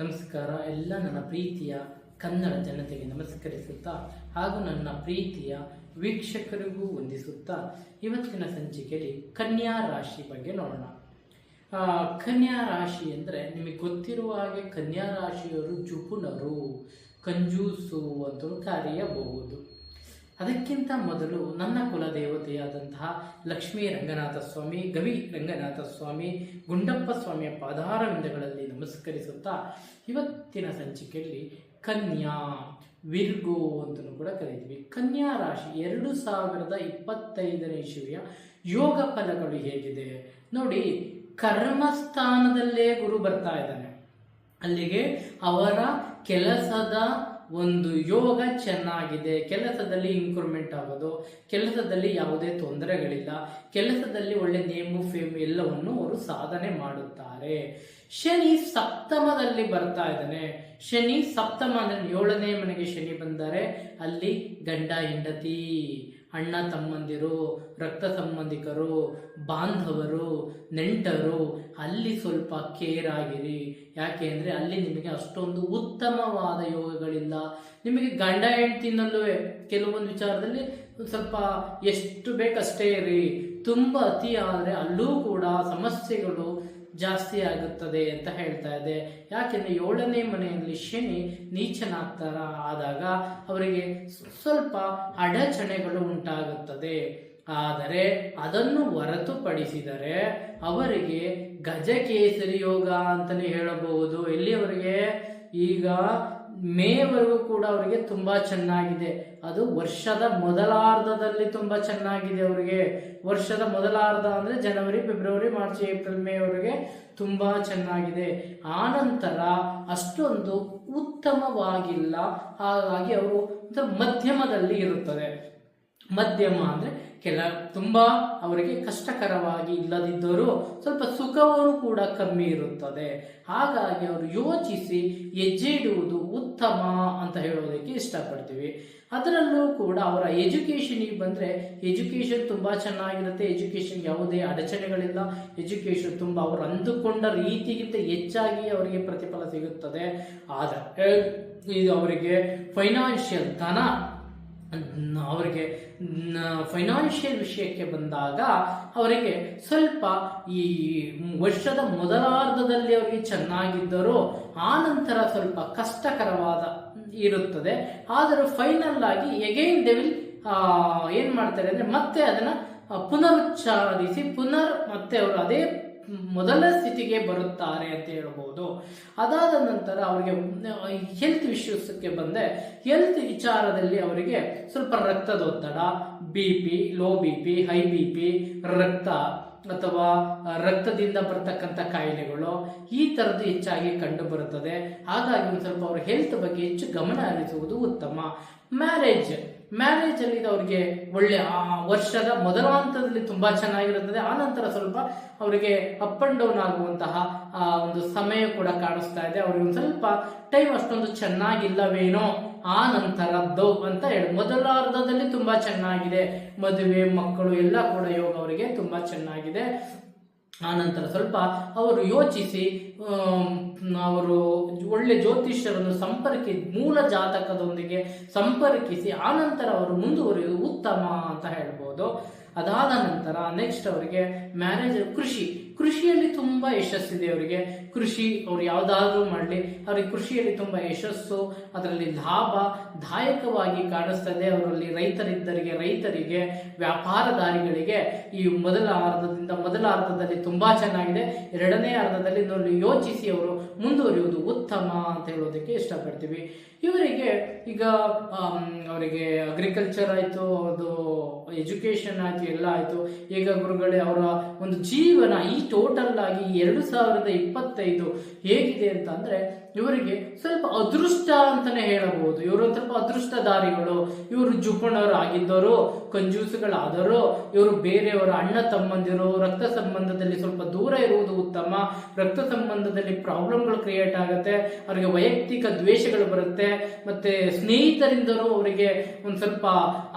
ನಮಸ್ಕಾರ. ಎಲ್ಲ ನನ್ನ ಪ್ರೀತಿಯ ಕನ್ನಡ ಜನತೆಗೆ ನಮಸ್ಕರಿಸುತ್ತಾ ಹಾಗೂ ನನ್ನ ಪ್ರೀತಿಯ ವೀಕ್ಷಕರಿಗೂ ವಂದಿಸುತ್ತಾ ಇವತ್ತಿನ ಸಂಚಿಕೆಯಲ್ಲಿ ಕನ್ಯಾ ರಾಶಿ ಬಗ್ಗೆ ನೋಡೋಣ. ಕನ್ಯಾ ರಾಶಿ ಅಂದರೆ ನಿಮಗೆ ಗೊತ್ತಿರುವ ಹಾಗೆ ಕನ್ಯಾ ರಾಶಿಯವರು ಜುಪುನರು, ಕಂಜೂಸು ಅಂತಲೂ ಕರೆಯಬಹುದು. ಅದಕ್ಕಿಂತ ಮೊದಲು ನನ್ನ ಕುಲದೇವತೆಯಾದಂತಹ ಲಕ್ಷ್ಮೀ ರಂಗನಾಥ ಸ್ವಾಮಿ, ಗವಿ ರಂಗನಾಥ ಸ್ವಾಮಿ, ಗುಂಡಪ್ಪ ಸ್ವಾಮಿಯ ಪಾದಾರವಿಂದಗಳಲ್ಲಿ ನಮಸ್ಕರಿಸುತ್ತಾ ಇವತ್ತಿನ ಸಂಚಿಕೆಯಲ್ಲಿ ಕನ್ಯಾ, ವಿರ್ಗೋ ಅಂತಲೂ ಕೂಡ ಕರೀತೀವಿ. ಕನ್ಯಾ ರಾಶಿ ಎರಡು ಸಾವಿರದ ಇಪ್ಪತ್ತೈದನೇ ಇಸುವಿಯ ಯೋಗ ಫಲಗಳು ಹೇಗಿದೆ? ನೋಡಿ, ಕರ್ಮಸ್ಥಾನದಲ್ಲೇ ಗುರು ಬರ್ತಾ ಇದ್ದಾನೆ. ಅಲ್ಲಿಗೆ ಅವರ ಕೆಲಸದ ಒಂದು ಯೋಗ ಚೆನ್ನಾಗಿದೆ, ಕೆಲಸದಲ್ಲಿ ಇಂಪ್ರೂವ್ಮೆಂಟ್ ಆಗೋದು, ಕೆಲಸದಲ್ಲಿ ಯಾವುದೇ ತೊಂದರೆಗಳಿಲ್ಲ, ಕೆಲಸದಲ್ಲಿ ಒಳ್ಳೆ ನೇಮು ಫೇಮ್ ಎಲ್ಲವನ್ನು ಅವರು ಸಾಧನೆ ಮಾಡುತ್ತಾರೆ. ಶನಿ ಸಪ್ತಮದಲ್ಲಿ ಬರ್ತಾ ಇದ್ದಾನೆ. ಶನಿ ಸಪ್ತಮ ಅಂದ್ರೆ ಏಳನೇ ಮನೆಗೆ ಶನಿ ಬಂದರೆ ಅಲ್ಲಿ ಗಂಡ ಹೆಂಡತಿ. ಅಣ್ಣ ತಮ್ಮಂದಿರು, ರಕ್ತ ಸಂಬಂಧಿಕರು, ಬಾಂಧವರು, ನೆಂಟರು, ಅಲ್ಲಿ ಸ್ವಲ್ಪ ಕೇರ್ ಆಗಿರಿ. ಯಾಕೆ ಅಂದರೆ ಅಲ್ಲಿ ನಿಮಗೆ ಅಷ್ಟೊಂದು ಉತ್ತಮವಾದ ಯೋಗಗಳಿಲ್ಲ. ನಿಮಗೆ ಗಂಡ ಹೆಂಡತಿನಲ್ಲೂ ಕೆಲವೊಂದು ವಿಚಾರದಲ್ಲಿ ಸ್ವಲ್ಪ ಎಷ್ಟು ಬೇಕಷ್ಟೇ ಇರಿ. ತುಂಬ ಅತಿ ಆದರೆ ಅಲ್ಲೂ ಕೂಡ ಸಮಸ್ಯೆಗಳು ಜಾಸ್ತಿ ಆಗುತ್ತದೆ ಅಂತ ಹೇಳ್ತಾ ಇದೆ. ಯಾಕೆಂದರೆ ಏಳನೇ ಮನೆಯಲ್ಲಿ ಶನಿ ನೀಚನಾಗ್ತಾರ ಆದಾಗ ಅವರಿಗೆ ಸ್ವಲ್ಪ ಅಡಚಣೆಗಳು ಉಂಟಾಗುತ್ತದೆ. ಆದರೆ ಅದನ್ನು ಹೊರತುಪಡಿಸಿದರೆ ಅವರಿಗೆ ಗಜಕೇಸರಿ ಯೋಗ ಅಂತಲೇ ಹೇಳಬಹುದು. ಎಲ್ಲಿಯವರಿಗೆ? ಈಗ ಮೇವರೆಗೂ ಕೂಡ ಅವರಿಗೆ ತುಂಬಾ ಚೆನ್ನಾಗಿದೆ. ಅದು ವರ್ಷದ ಮೊದಲಾರ್ಧದಲ್ಲಿ ತುಂಬಾ ಚೆನ್ನಾಗಿದೆ ಅವರಿಗೆ. ವರ್ಷದ ಮೊದಲಾರ್ಧ ಅಂದ್ರೆ ಜನವರಿ, ಫೆಬ್ರವರಿ, ಮಾರ್ಚ್, ಏಪ್ರಿಲ್, ಮೇ ಅವರಿಗೆ ತುಂಬಾ ಚೆನ್ನಾಗಿದೆ. ಆನಂತರ ಅಷ್ಟೊಂದು ಉತ್ತಮವಾಗಿಲ್ಲ. ಹಾಗಾಗಿ ಅವರು ಮಧ್ಯಮದಲ್ಲಿ ಇರುತ್ತದೆ ಮಧ್ಯಮ ಅಂದ್ರೆ ಕೆಲ ತುಂಬ ಅವರಿಗೆ ಕಷ್ಟಕರವಾಗಿ ಇಲ್ಲದಿದ್ದರೂ ಸ್ವಲ್ಪ ಸುಖವೂ ಕೂಡ ಕಮ್ಮಿ ಇರುತ್ತದೆ. ಹಾಗಾಗಿ ಅವರು ಯೋಚಿಸಿ ಹೆಜ್ಜೆ ಇಡುವುದು ಉತ್ತಮ ಅಂತ ಹೇಳೋದಕ್ಕೆ ಇಷ್ಟಪಡ್ತೀವಿ. ಅದರಲ್ಲೂ ಕೂಡ ಅವರ ಎಜುಕೇಷನಿಗೆ ಬಂದರೆ ಎಜುಕೇಶನ್ ತುಂಬ ಚೆನ್ನಾಗಿರುತ್ತೆ. ಎಜುಕೇಶನ್ ಯಾವುದೇ ಅಡಚಣೆಗಳಿಲ್ಲ. ಎಜುಕೇಶನ್ ತುಂಬ ಅವರು ಅಂದುಕೊಂಡ ರೀತಿಗಿಂತ ಹೆಚ್ಚಾಗಿ ಅವರಿಗೆ ಪ್ರತಿಫಲ ಸಿಗುತ್ತದೆ. ಆದರೆ ಇದು ಅವರಿಗೆ ಫೈನಾನ್ಷಿಯಲ್ ಧನ ಅವರಿಗೆ ಫೈನಾನ್ಷಿಯಲ್ ವಿಷಯಕ್ಕೆ ಬಂದಾಗ ಅವರಿಗೆ ಸ್ವಲ್ಪ ಈ ವರ್ಷದ ಮೊದಲಾರ್ಧದಲ್ಲಿ ಅವರಿಗೆ ಚೆನ್ನಾಗಿದ್ದರೂ, ಆ ನಂತರ ಸ್ವಲ್ಪ ಕಷ್ಟಕರವಾದ ಇರುತ್ತದೆ. ಆದರೂ ಫೈನಲ್ ಆಗಿ ಎಗೈನ್ ದೆ ವಿಲ್ ಏನ್ ಮಾಡ್ತಾರೆ ಅಂದ್ರೆ ಮತ್ತೆ ಅದನ್ನ ಪುನರುಚ್ಚಾರಿಸಿ ಪುನರ್ ಮತ್ತೆ ಅವರು ಅದೇ ಮೊದಲ ಸ್ಥಿತಿಗೆ ಬರುತ್ತಾರೆ ಅಂತ ಹೇಳ್ಬೋದು. ಅದಾದ ನಂತರ ಅವರಿಗೆ ಹೆಲ್ತ್ ಇಶ್ಯೂಸ್ಗೆ ಬಂದೆ. ಹೆಲ್ತ್ ವಿಚಾರದಲ್ಲಿ ಅವರಿಗೆ ಸ್ವಲ್ಪ ರಕ್ತದೊತ್ತಡ B P low B P high B P ರಕ್ತ ಅಥವಾ ರಕ್ತದಿಂದ ಬರ್ತಕ್ಕಂಥ ಕಾಯಿಲೆಗಳು ಈ ಥರದ್ದು ಹೆಚ್ಚಾಗಿ ಕಂಡು ಬರುತ್ತದೆ ಹಾಗಾಗಿ ಸ್ವಲ್ಪ ಅವರ ಹೆಲ್ತ್ ಬಗ್ಗೆ ಹೆಚ್ಚು ಗಮನ ಹರಿಸುವುದು ಉತ್ತಮ. ಮ್ಯಾರೇಜ್ ಮ್ಯಾರೇಜ್ ಅಲ್ಲಿ ಅವರಿಗೆ ಒಳ್ಳೆ, ಆ ವರ್ಷದ ಮೊದಲ ಹಂತದಲ್ಲಿ ತುಂಬಾ ಚೆನ್ನಾಗಿರುತ್ತದೆ. ಆ ನಂತರ ಸ್ವಲ್ಪ ಅವರಿಗೆ ಅಪ್ ಅಂಡ್ ಡೌನ್ ಆಗುವಂತಹ, ಆ ಒಂದು ಸಮಯ ಕೂಡ ಕಾಣಿಸ್ತಾ ಇದೆ. ಅವ್ರಿಗೆ ಒಂದು ಸ್ವಲ್ಪ ಟೈಮ್ ಅಷ್ಟೊಂದು ಚೆನ್ನಾಗಿಲ್ಲವೇನೋ ಆ ನಂತರದ್ದು ಅಂತ ಹೇಳಿ. ಮೊದಲಾರ್ಧದಲ್ಲಿ ತುಂಬಾ ಚೆನ್ನಾಗಿದೆ. ಮದುವೆ, ಮಕ್ಕಳು ಎಲ್ಲ ಕೂಡ ಯೋಗ ಅವರಿಗೆ ತುಂಬಾ ಚೆನ್ನಾಗಿದೆ. ಆ ನಂತರ ಸ್ವಲ್ಪ ಅವರು ಯೋಚಿಸಿ ಅವರು ಒಳ್ಳೆ ಜ್ಯೋತಿಷ್ಯರನ್ನು ಸಂಪರ್ಕಿ, ಮೂಲ ಜಾತಕದೊಂದಿಗೆ ಸಂಪರ್ಕಿಸಿ ಆನಂತರ ನಂತರ ಅವರು ಮುಂದುವರಿಯುವುದು ಉತ್ತಮ ಅಂತ ಹೇಳ್ಬೋದು. ಅದಾದ ನಂತರ ನೆಕ್ಸ್ಟ್ ಅವರಿಗೆ ಮ್ಯಾರೇಜ್ ಕೃಷಿ. ಕೃಷಿಯಲ್ಲಿ ತುಂಬ ಯಶಸ್ಸಿದೆ ಅವರಿಗೆ. ಕೃಷಿ ಅವ್ರು ಯಾವುದಾದ್ರೂ ಮಾಡಲಿ, ಅವರಿಗೆ ಕೃಷಿಯಲ್ಲಿ ತುಂಬ ಯಶಸ್ಸು, ಅದರಲ್ಲಿ ಲಾಭ ದಾಯಕವಾಗಿ ಕಾಣಿಸ್ತದೆ. ಅವರಲ್ಲಿ ರೈತರಿದ್ದರಿಗೆ, ರೈತರಿಗೆ ವ್ಯಾಪಾರದಾರಿಗಳಿಗೆ ಈ ಮೊದಲ ಅರ್ಧದಿಂದ ಮೊದಲ ಅರ್ಧದಲ್ಲಿ ತುಂಬಾ ಚೆನ್ನಾಗಿದೆ. ಎರಡನೇ ಅರ್ಧದಲ್ಲಿ ನೋಡಿ, ಯೋಚಿಸಿ ಅವರು ಮುಂದುವರಿಯುವುದು ಉತ್ತಮ ಅಂತ ಹೇಳೋದಕ್ಕೆ ಇಷ್ಟಪಡ್ತೀವಿ. ಇವರಿಗೆ ಈಗ ಅವರಿಗೆ ಅಗ್ರಿಕಲ್ಚರ್ ಆಯಿತು ಅದು ಎಜುಕೇಶನ್ ಆಯಿತು, ಎಲ್ಲ ಆಯಿತು. ಈಗ ಗುರುಗಳೇ, ಅವರ ಒಂದು ಜೀವನ ಈ ಟೋಟಲ್ ಆಗಿ ಎರಡು ಸಾವಿರದ ಇಪ್ಪತ್ತೈದು ಹೇಗಿದೆ ಅಂತ ಅಂದ್ರೆ ಇವರಿಗೆ ಸ್ವಲ್ಪ ಅದೃಷ್ಟ ಅಂತಾನೆ ಹೇಳಬಹುದು. ಇವರು ಒಂದು ಸ್ವಲ್ಪ ಅದೃಷ್ಟದಾರಿಗಳು ಇವರು ಜುಪಣರು ಆಗಿದ್ದರು ಕಂಜೂಸುಗಳಾದರು. ಇವರು ಬೇರೆಯವರ ಅಣ್ಣ ತಮ್ಮಂದಿರು, ರಕ್ತ ಸಂಬಂಧದಲ್ಲಿ ಸ್ವಲ್ಪ ದೂರ ಇರುವುದು ಉತ್ತಮ. ರಕ್ತ ಸಂಬಂಧದಲ್ಲಿ ಪ್ರಾಬ್ಲಮ್ಗಳು ಕ್ರಿಯೇಟ್ ಆಗುತ್ತೆ. ಅವರಿಗೆ ವೈಯಕ್ತಿಕ ದ್ವೇಷಗಳು ಬರುತ್ತೆ. ಮತ್ತೆ ಸ್ನೇಹಿತರಿಂದಲೂ ಅವರಿಗೆ ಒಂದು ಸ್ವಲ್ಪ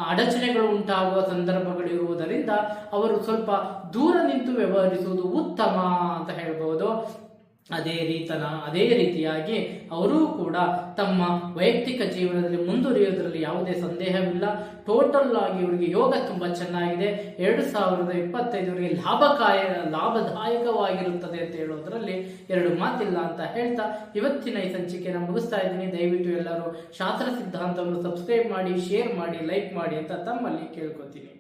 ಅಡಚಣೆಗಳು ಉಂಟಾಗುವ ಸಂದರ್ಭಗಳು ಇರುವುದರಿಂದ ಅವರು ಸ್ವಲ್ಪ ದೂರ ನಿಂತು ವ್ಯವಹರಿಸುವುದು ಉತ್ತಮ ಅಂತ ಹೇಳ್ಬಹುದು. ಅದೇ ರೀತನ, ಅದೇ ರೀತಿಯಾಗಿ ಅವರೂ ಕೂಡ ತಮ್ಮ ವೈಯಕ್ತಿಕ ಜೀವನದಲ್ಲಿ ಮುಂದುವರಿಯೋದ್ರಲ್ಲಿ ಯಾವುದೇ ಸಂದೇಹವಿಲ್ಲ. ಟೋಟಲ್ ಆಗಿ ಇವರಿಗೆ ಯೋಗ ತುಂಬಾ ಚೆನ್ನಾಗಿದೆ. ಎರಡು ಸಾವಿರದ ಇಪ್ಪತ್ತೈದವರೆಗೆ ಲಾಭಕಾಯ, ಲಾಭದಾಯಕವಾಗಿರುತ್ತದೆ ಅಂತ ಹೇಳೋದ್ರಲ್ಲಿ ಎರಡು ಮಾತಿಲ್ಲ ಅಂತ ಹೇಳ್ತಾ ಇವತ್ತಿನ ಈ ಸಂಚಿಕೆನ ಮುಗಿಸ್ತಾ ಇದ್ದೀನಿ. ದಯವಿಟ್ಟು ಎಲ್ಲರೂ ಶಾಸ್ತ್ರ ಸಿದ್ಧಾಂತವನ್ನು ಸಬ್ಸ್ಕ್ರೈಬ್ ಮಾಡಿ ಶೇರ್ ಮಾಡಿ ಲೈಕ್ ಮಾಡಿ ಅಂತ ತಮ್ಮಲ್ಲಿ ಕೇಳ್ಕೊತೀನಿ.